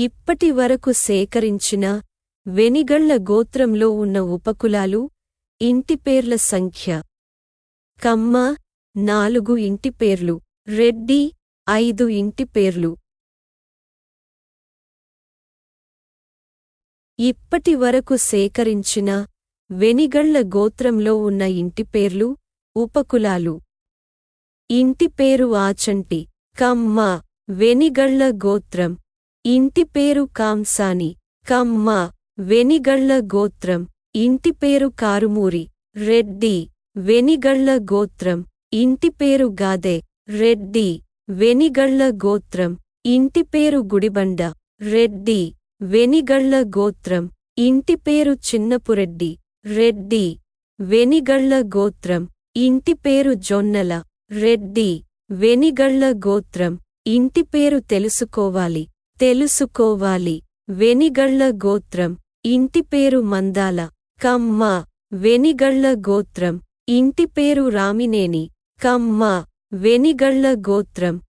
ఇప్పటి వరకు సేకరించిన వెనిగళ్ళ గోత్రంలో ఉన్న ఉపకులాలు ఇంటిపేర్ల సంఖ్య. కమ్మ నాలుగు ఇంటిపేర్లు రెడ్డి ఐదు ఇంటిపేర్లు ఇప్పటి వరకు సేకరించిన వెనిగళ్ళ గోత్రంలో ఉన్న ఇంటిపేర్లు ఉపకులాలు. ఇంటిపేరు ఆచంటి కమ్మ వెనిగళ్ళ గోత్రం. ఇంటిపేరు కాంసాని కమ్మ వెనిగళ్ళ గోత్రం. ఇంటిపేరు కారుమూరి రెడ్డి వెనిగళ్ళ గోత్రం. ఇంటిపేరు గాదె రెడ్డి వెనిగళ్ళ గోత్రం. ఇంటిపేరు గుడిబండ రెడ్డి వెనిగళ్ళ గోత్రం. ఇంటిపేరు చిన్నపురెడ్డి రెడ్డి వెనిగళ్ళ గోత్రం. ఇంటిపేరు జొన్నల రెడ్డి వెనిగళ్ళ గోత్రం. ఇంటిపేరు తెలుసుకోవాలి. తెలుసుకోవాలి. వెనిగళ్ళ గోత్రం ఇంటిపేరు మందాల. కమ్మ వెనిగళ్ళ గోత్రం ఇంటిపేరు రామినేని. కమ్మ వెనిగళ్ళ గోత్రం.